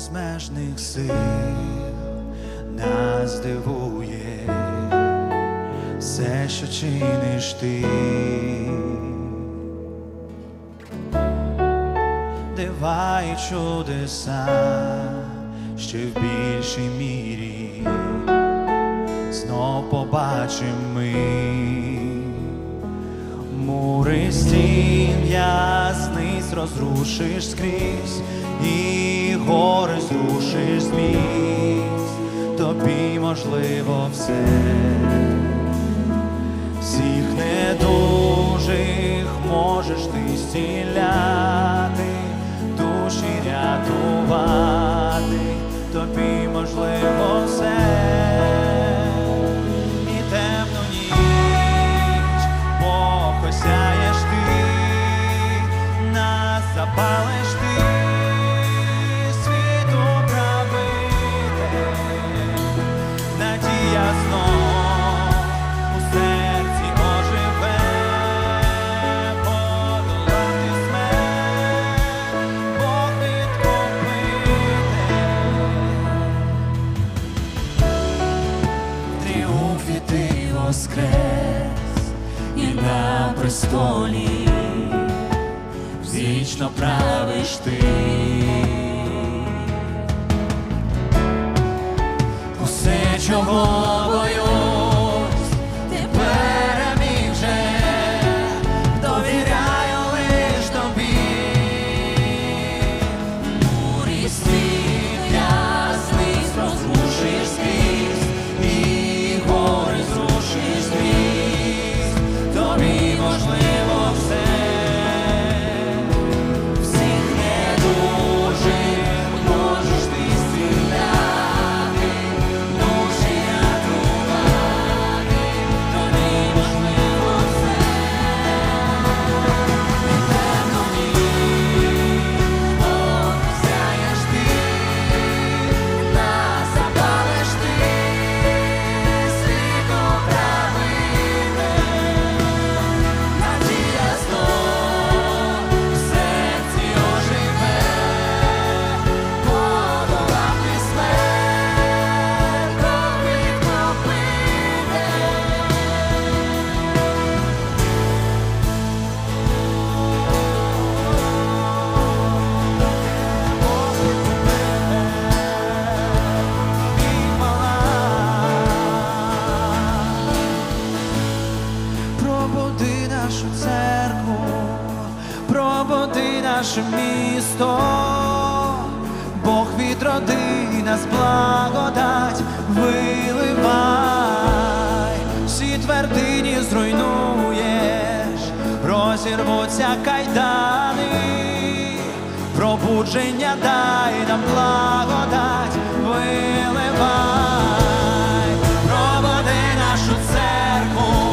безмежних сил. Нас дивує все, що чиниш ти. Дива і чудеса ще в більшій мірі. Знов побачим ми мури стін ясниць розрушиш скрізь, і гори зрушиш з місць, тобі можливо все, всіх недужих можеш ти зціляти, душі рятувати, тобі можливо все. Тріумфі ти воскрес і на престолі вічно правиш ти. Усе, чого наше місто, Бог відроди нас благодать, виливай, всі твердині зруйнуєш, розірвуться кайдани, пробудження дай нам благодать, виливай, проводи нашу церкву,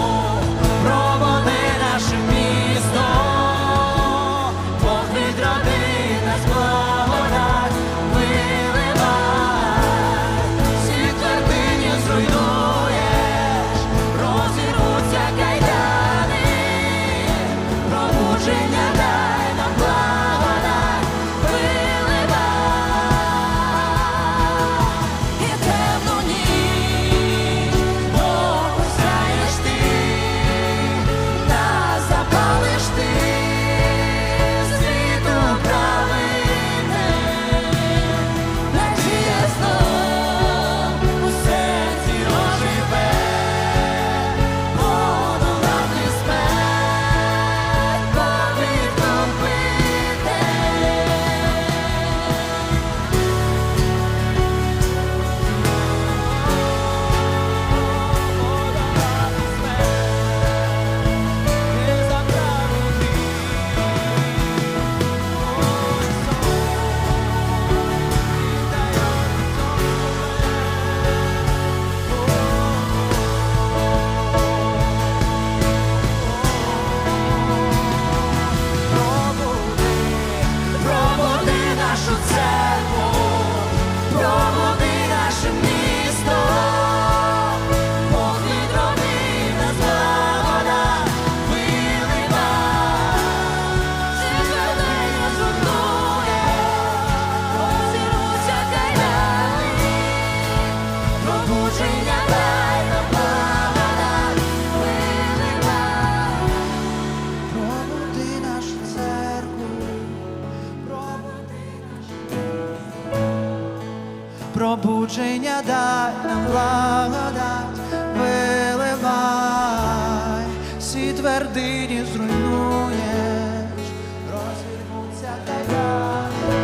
promise. Пробудження дай нам благодать, виливай, всі твердині зруйнуєш, розірвуться кайдани.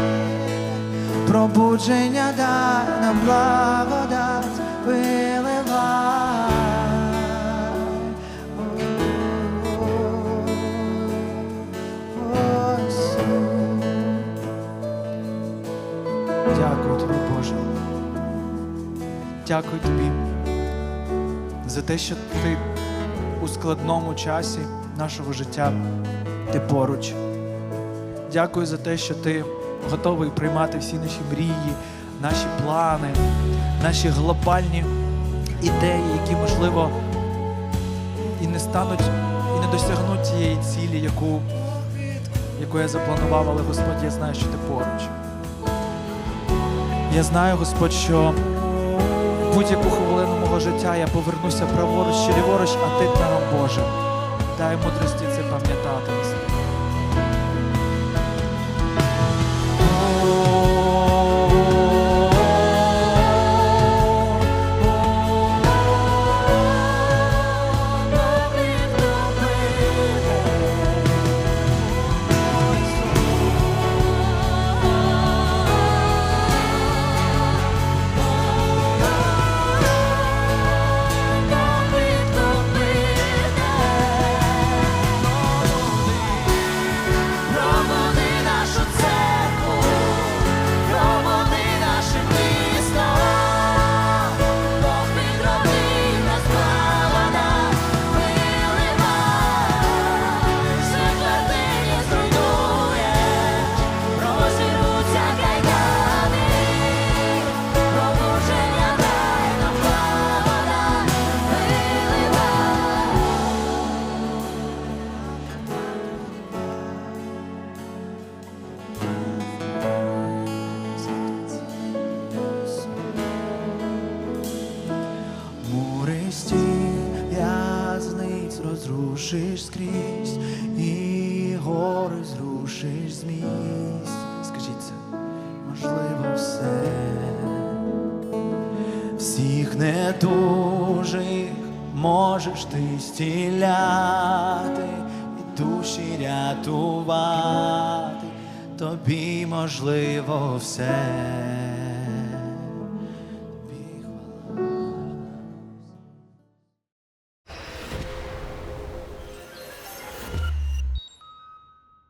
Пробудження дай нам благодать, Дякую тобі за те, що ти у складному часі нашого життя ти поруч. Дякую за те, що ти готовий приймати всі наші мрії, наші плани, наші глобальні ідеї, які, можливо, і не стануть, і не досягнуть тієї цілі, яку, яку я запланував, але Господь, я знаю, що ти поруч. Я знаю, Господь, що будь-яку хвилину мого життя я повернуся праворуч чи ліворуч, а ти там, Боже. Дай мудрості це пам'ятати. Розрушиш скрізь, і гори зрушиш з місць. Скажіть це, можливо, все. Всіх недужих можеш ти стіляти і душі рятувати, тобі можливо все.